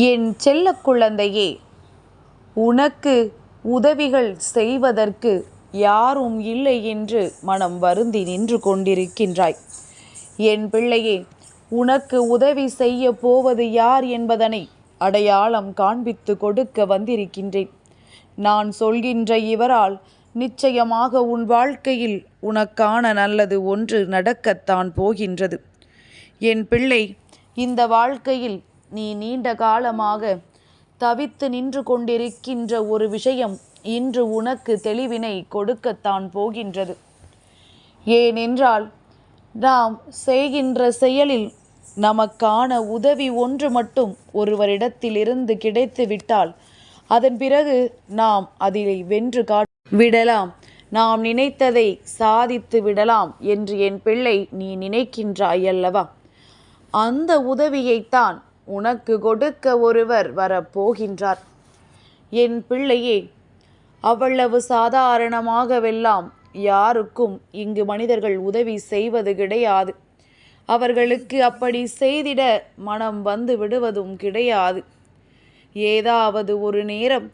என் செல்ல குழந்தையே உனக்கு உதவிகள் செய்வதற்கு யாரும் இல்லை என்று மனம் வருந்தி நின்று கொண்டிருக்கின்றாய். என் பிள்ளையே உனக்கு உதவி செய்ய போவது யார் என்பதனை அடையாளம் காண்பித்து கொடுக்க வந்திருக்கின்றேன். நான் சொல்கின்ற இவரால் நிச்சயமாக உன் வாழ்க்கையில் உனக்கான நல்லது ஒன்று நடக்கத்தான் போகின்றது. என் பிள்ளை இந்த வாழ்க்கையில் நீ நீண்ட காலமாக தவித்து நின்று கொண்டிருக்கின்ற ஒரு விஷயம் இன்று உனக்கு தெளிவினை கொடுக்கத்தான் போகின்றது. ஏனென்றால் நாம் செய்கின்ற செயலில் நமக்கான உதவி ஒன்று மட்டும் ஒருவரிடத்திலிருந்து கிடைத்து விட்டால் அதன் பிறகு நாம் அதில் வென்று காட் விடலாம். நாம் நினைத்ததை சாதித்து விடலாம் என்று என் பிள்ளை நீ நினைக்கின்றாய் அல்லவா அந்த உதவியைத்தான் உனக்கு கொடுக்க ஒருவர் வரப்போகின்றார். என் பிள்ளையே அவ்வளவு சாதாரணமாகவெல்லாம் யாருக்கும் இங்கு மனிதர்கள் உதவி செய்வது கிடையாது. அவர்களுக்கு அப்படி செய்திட மனம் வந்து விடுவதும் கிடையாது. ஏதாவது ஒரு நேரம்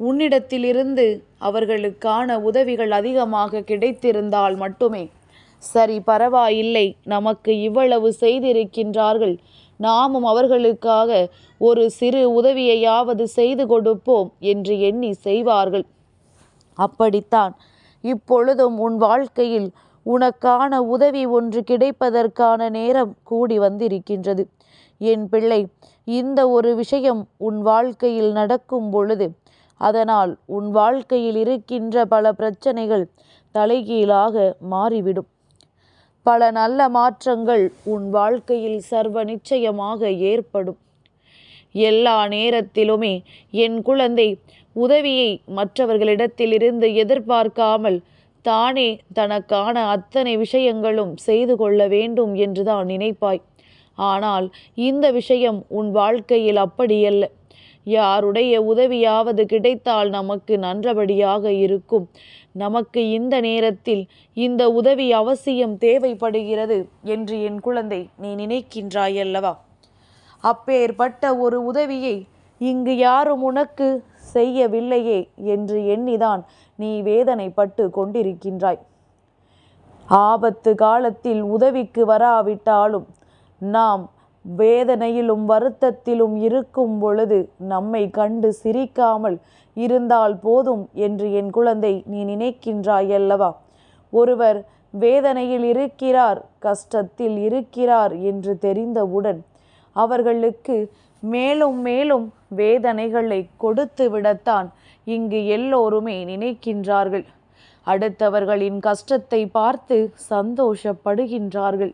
உன்னிடத்திலிருந்து அவர்களுக்கான உதவிகள் அதிகமாக கிடைத்திருந்தால் மட்டுமே. சரி பரவாயில்லை நமக்கு இவ்வளவு செய்திருக்கின்றார்கள். நாமும் அவர்களுக்காக ஒரு சிறு உதவியையாவது செய்து கொடுப்போம் என்று எண்ணி செய்வார்கள். அப்படித்தான் இப்பொழுதும் உன் வாழ்க்கையில் உனக்கான உதவி ஒன்று கிடைப்பதற்கான நேரம் கூடி வந்திருக்கின்றது. என் பிள்ளை இந்த ஒரு விஷயம் உன் வாழ்க்கையில் நடக்கும் பொழுது அதனால் உன் வாழ்க்கையில் இருக்கின்ற பல பிரச்சனைகள் தலைகீழாக மாறிவிடும். பல நல்ல மாற்றங்கள் உன் வாழ்க்கையில் சர்வ நிச்சயமாக ஏற்படும். எல்லா நேரத்திலுமே என் குழந்தை உதவியை மற்றவர்களிடத்திலிருந்து எதிர்பார்க்காமல் தானே தனக்கான அத்தனை விஷயங்களும் செய்து கொள்ள வேண்டும் என்றுதான் நினைப்பாய். ஆனால் இந்த விஷயம் உன் வாழ்க்கையில் அப்படியல்ல யாருடைய உதவியாவது கிடைத்தால் நமக்கு நன்றபடியாக இருக்கும். நமக்கு இந்த நேரத்தில் இந்த உதவி அவசியம் தேவைப்படுகிறது என்று என் குழந்தை நீ நினைக்கின்றாய் அல்லவா அப்பேற்பட்ட ஒரு உதவியை இங்கு யாரும் உனக்கு செய்யவில்லையே என்று எண்ணிதான் நீ வேதனைப்பட்டு கொண்டிருக்கின்றாய். ஆபத்து காலத்தில் உதவிக்கு வராவிட்டாலும் நாம் வேதனையிலும் வருத்தத்திலும் இருக்கும் பொழுது நம்மை கண்டு சிரிக்காமல் இருந்தால் போதும் என்று என் குழந்தை நீ நினைக்கின்றாய் அல்லவா? ஒருவர் வேதனையில் இருக்கிறார் கஷ்டத்தில் இருக்கிறார் என்று தெரிந்தவுடன் அவர்களுக்கு மேலும் மேலும் வேதனைகளை கொடுத்து விடத்தான் இங்கு எல்லோருமே நினைக்கின்றார்கள். அடுத்தவர்களின் கஷ்டத்தை பார்த்து சந்தோஷப்படுகின்றார்கள்.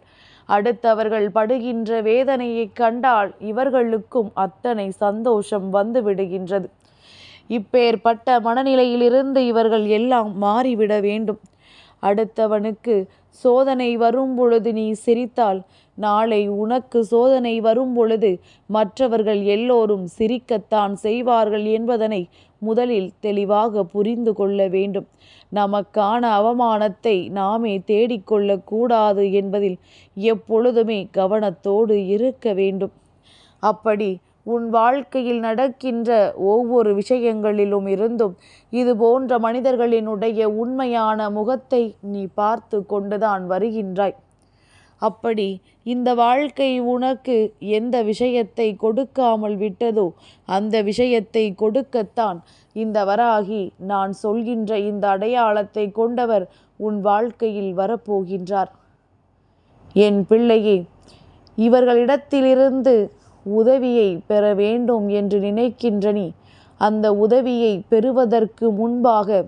அடுத்தவர்கள் படுகின்ற வேதனையை கண்டால் இவர்களுக்கும் அத்தனை சந்தோஷம் வந்து விடுகின்றது இப்பேற்பட்ட மனநிலையிலிருந்து இவர்கள் எல்லாம் மாறிவிட வேண்டும். அடுத்தவனுக்கு சோதனை வரும் பொழுது நீ சிரித்தால் நாளை உனக்கு சோதனை வரும் பொழுது மற்றவர்கள் எல்லோரும் சிரிக்கத்தான் செய்வார்கள் என்பதனை முதலில் தெளிவாக புரிந்து கொள்ள வேண்டும். நமக்கான அவமானத்தை நாமே தேடிக்கொள்ளக்கூடாது என்பதில் எப்பொழுதுமே கவனத்தோடு இருக்க வேண்டும். அப்படி உன் வாழ்க்கையில் நடக்கின்ற ஒவ்வொரு விஷயங்களிலும் இருந்தும் இது போன்ற மனிதர்களினுடைய உண்மையான முகத்தை நீ பார்த்து கொண்டுதான் வருகின்றாய். அப்படி இந்த வாழ்க்கை உனக்கு எந்த விஷயத்தை கொடுக்காமல் விட்டதோ அந்த விஷயத்தை கொடுக்கத்தான் இந்த வராகி நான் சொல்கின்ற இந்த அடையாளத்தை கொண்டவர் உன் வாழ்க்கையில் வரப்போகின்றார். என் பிள்ளையே இவர்களிடத்திலிருந்து உதவியை பெற வேண்டும் என்று நினைக்கின்ற நீ அந்த உதவியை பெறுவதற்கு முன்பாக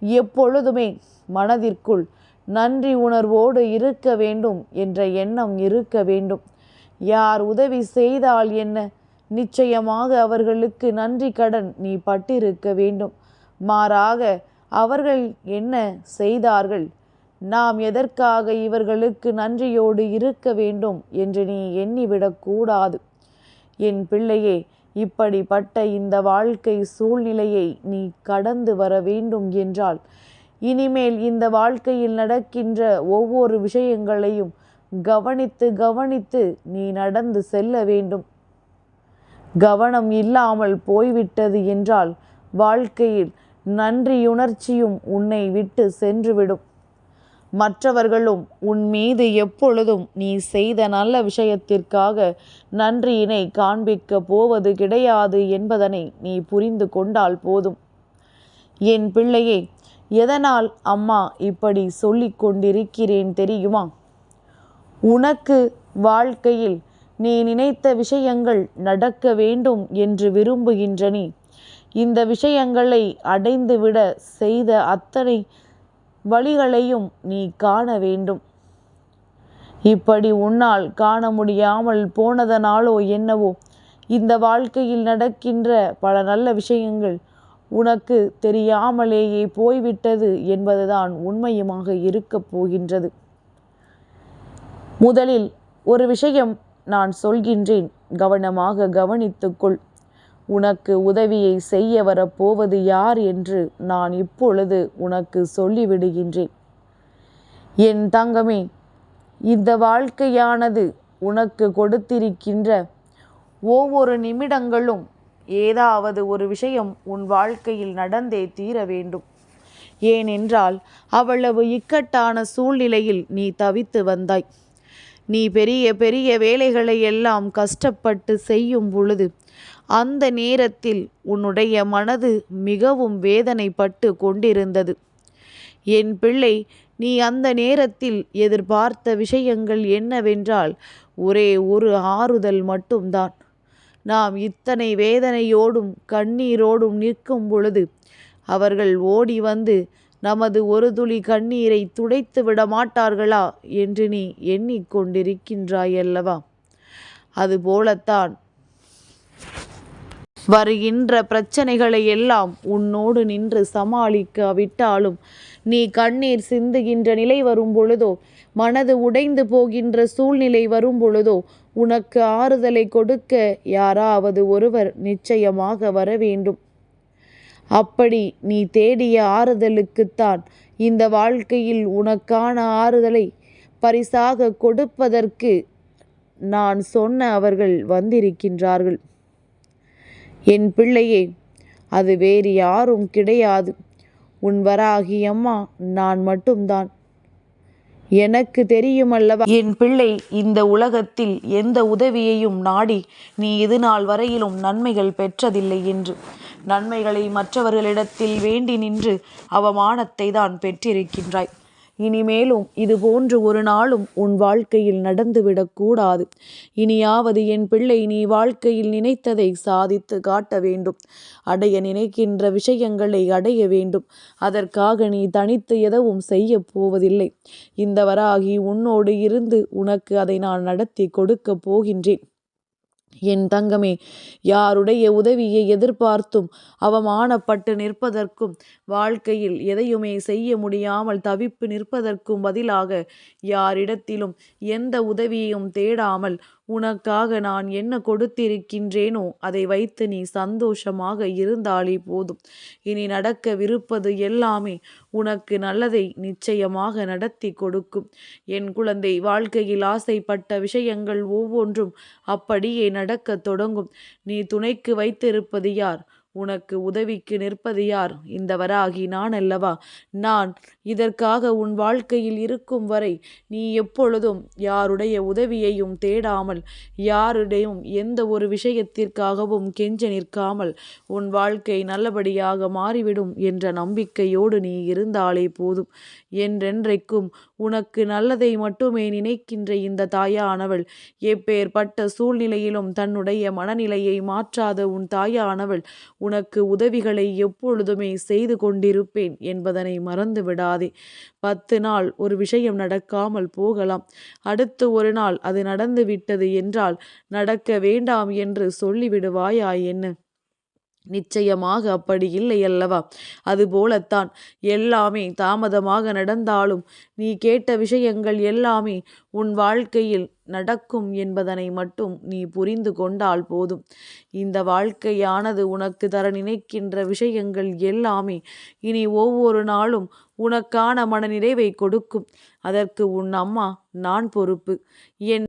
எப்பொழுதுமே மனதிற்குள் நன்றி உணர்வோடு இருக்க வேண்டும் என்ற எண்ணம் இருக்க வேண்டும். யார் உதவி செய்தால் என்ன? நிச்சயமாக அவர்களுக்கு நன்றி கடன் நீ பட்டிருக்க வேண்டும். மாறாக அவர்கள் என்ன செய்தார்கள்? நாம் எதற்காக இவர்களுக்கு நன்றியோடு இருக்க வேண்டும் என்று நீ எண்ணிவிடக்கூடாது என் பிள்ளையே இப்படிப்பட்ட இந்த வாழ்க்கை சூழ்நிலையை நீ கடந்து வர வேண்டும் என்றால் இனிமேல் இந்த வாழ்க்கையில் நடக்கின்ற ஒவ்வொரு விஷயங்களையும் கவனித்து கவனித்து நீ நடந்து செல்ல வேண்டும். கவனம் இல்லாமல் போய்விட்டது என்றால் வாழ்க்கையில் நன்றியுணர்ச்சியும் உன்னை விட்டு சென்றுவிடும். மற்றவர்களும் உன் மீது எப்பொழுதும் நீ செய்த நல்ல விஷயத்திற்காக நன்றியினை காண்பிக்க போவது கிடையாது என்பதனை நீ புரிந்து கொண்டால் போதும். என் பிள்ளையே எதனால் அம்மா இப்படி சொல்லிக் கொண்டிருக்கிறேன் தெரியுமா? உனக்கு வாழ்க்கையில் நீ நினைத்த விஷயங்கள் நடக்க வேண்டும் என்று விரும்புகின்ற நீ இந்த விஷயங்களை அடைந்துவிட செய்த அத்தனை வழிகளையும் நீ காண வேண்டும். இப்படி உன்னால் காண முடியாமல் போனதனாலோ என்னவோ இந்த வாழ்க்கையில் நடக்கின்ற பல நல்ல விஷயங்கள் உனக்கு தெரியாமலேயே போய்விட்டது என்பதுதான் உண்மையுமாக இருக்கப் போகின்றது. முதலில் ஒரு விஷயம் நான் சொல்கின்றேன். கவனமாக கவனித்துக்கொள். உனக்கு உதவியை செய்ய வரப்போவது யார் என்று நான் இப்பொழுது உனக்கு சொல்லிவிடுகின்றேன். என் தங்கமே இந்த வாழ்க்கையானது உனக்கு கொடுத்திருக்கின்ற ஒவ்வொரு நிமிடங்களும் ஏதாவது ஒரு விஷயம் உன் வாழ்க்கையில் நடந்தே தீர வேண்டும். ஏனென்றால் அவ்வளவு இக்கட்டான சூழ்நிலையில் நீ தவித்து வந்தாய். நீ பெரிய பெரிய வேலைகளை எல்லாம் கஷ்டப்பட்டு செய்யும் பொழுது அந்த நேரத்தில் உன்னுடைய மனது மிகவும் வேதனைப்பட்டு கொண்டிருந்தது. என் பிள்ளை நீ அந்த நேரத்தில் எதிர்பார்த்த விஷயங்கள் என்னவென்றால் ஒரே ஒரு ஆறுதல் மட்டும்தான். நாம் இத்தனை வேதனையோடும் கண்ணீரோடும் நிற்கும் பொழுது அவர்கள் ஓடி வந்து நமது ஒரு துளி கண்ணீரை துடைத்து விட மாட்டார்களா என்று நீ எண்ணிக்கொண்டிருக்கின்றாயல்லவா? அதுபோலத்தான் வருகின்ற பிரச்சனைகளை எல்லாம் உன்னோடு நின்று சமாளிக்காவிட்டாலும் நீ கண்ணீர் சிந்துகின்ற நிலை வரும் பொழுதோ மனது உடைந்து போகின்ற சூழ்நிலை வரும் பொழுதோ உனக்கு ஆறுதலை கொடுக்க யாராவது ஒருவர் நிச்சயமாக வர வேண்டும் அப்படி நீ தேடிய ஆறுதலுக்குத்தான் இந்த வாழ்க்கையில் உனக்கான ஆறுதலை பரிசாக கொடுப்பதற்கு நான் சொன்ன அவர்கள் வந்திருக்கின்றார்கள். என் பிள்ளையே அது வேறு யாரும் கிடையாது. உன் வராகி அம்மா நான் மட்டும்தான். எனக்கு தெரியுமல்லவா? என் பிள்ளை இந்த உலகத்தில் எந்த உதவியையும் நாடி நீ இது நாள் வரையிலும் நன்மைகள் பெற்றதில்லை என்று. நன்மைகளை மற்றவர்களிடத்தில் வேண்டி நின்று அவமானத்தை தான் பெற்றிருக்கின்றாய். இனிமேலும் இது போன்று ஒரு நாளும் உன் வாழ்க்கையில் நடந்துவிடக்கூடாது இனியாவது என் பிள்ளை நீ வாழ்க்கையில் நினைத்ததை சாதித்து காட்ட வேண்டும். அடைய நினைக்கின்ற விஷயங்களை அடைய வேண்டும். அதற்காக நீ தனித்து எதவும் செய்ய போவதில்லை. இந்த வராகி உன்னோடு இருந்து உனக்கு அதை நான் நடத்தி கொடுக்கப் போகின்றேன். என் தங்கமே யாருடைய உதவியை எதிர்பார்த்தும் அவமானப்பட்டு நிற்பதற்கும் வாழ்க்கையில் எதையுமே செய்ய முடியாமல் தவிப்பு நிற்பதற்கும் பதிலாக யாரிடத்திலும் எந்த உதவியையும் தேடாமல் உனக்காக நான் என்ன கொடுத்திருக்கின்றேனோ அதை வைத்து நீ சந்தோஷமாக இருந்தாலே போதும். இனி நடக்கவிருப்பது எல்லாமே உனக்கு நல்லதை நிச்சயமாக நடத்தி கொடுக்கும். என் குழந்தை வாழ்க்கையில் ஆசைப்பட்ட விஷயங்கள் ஒவ்வொன்றும் அப்படியே நடக்கத் தொடங்கும். நீ துணைக்கு வைத்திருப்பது யார்? உனக்கு உதவிக்கு நிற்பது யார்? இந்த வராகி நான் அல்லவா நான் இதற்காக உன் வாழ்க்கையில் இருக்கும் வரை நீ எப்பொழுதும் யாருடைய உதவியையும் தேடாமல் யாருடையும் எந்த ஒரு விஷயத்திற்காகவும் கெஞ்ச நிற்காமல் உன் வாழ்க்கை நல்லபடியாக மாறிவிடும் என்ற நம்பிக்கையோடு நீ இருந்தாலே போதும். என்றென்றைக்கும் உனக்கு நல்லதை மட்டுமே நினைக்கின்ற இந்த தாயானவள். எப்பேற்பட்ட சூழ்நிலையிலும் தன்னுடைய மனநிலையை மாற்றாத உன் தாயானவள் உனக்கு உதவிகளை எப்பொழுதுமே செய்து கொண்டிருப்பேன் என்பதனை மறந்து விடாதே பத்து நாள் ஒரு விஷயம் நடக்காமல் போகலாம். அடுத்து ஒரு நாள் அது நடந்து விட்டது என்றால் நடக்க வேண்டாம் என்று சொல்லிவிடுவாயா என்ன? நிச்சயமாக அப்படி இல்லை அல்லவா அதுபோலத்தான் எல்லாமே தாமதமாக நடந்தாலும் நீ கேட்ட விஷயங்கள் எல்லாமே உன் வாழ்க்கையில் நடக்கும் என்பதனை மட்டும் நீ புரிந்து கொண்டால் போதும். இந்த வாழ்க்கையானது உனக்கு தர நினைக்கின்ற விஷயங்கள் எல்லாமே இனி ஒவ்வொரு நாளும் உனக்கான மனநிறைவை கொடுக்கும். அதற்கு உன் அம்மா நான் பொறுப்பு. என்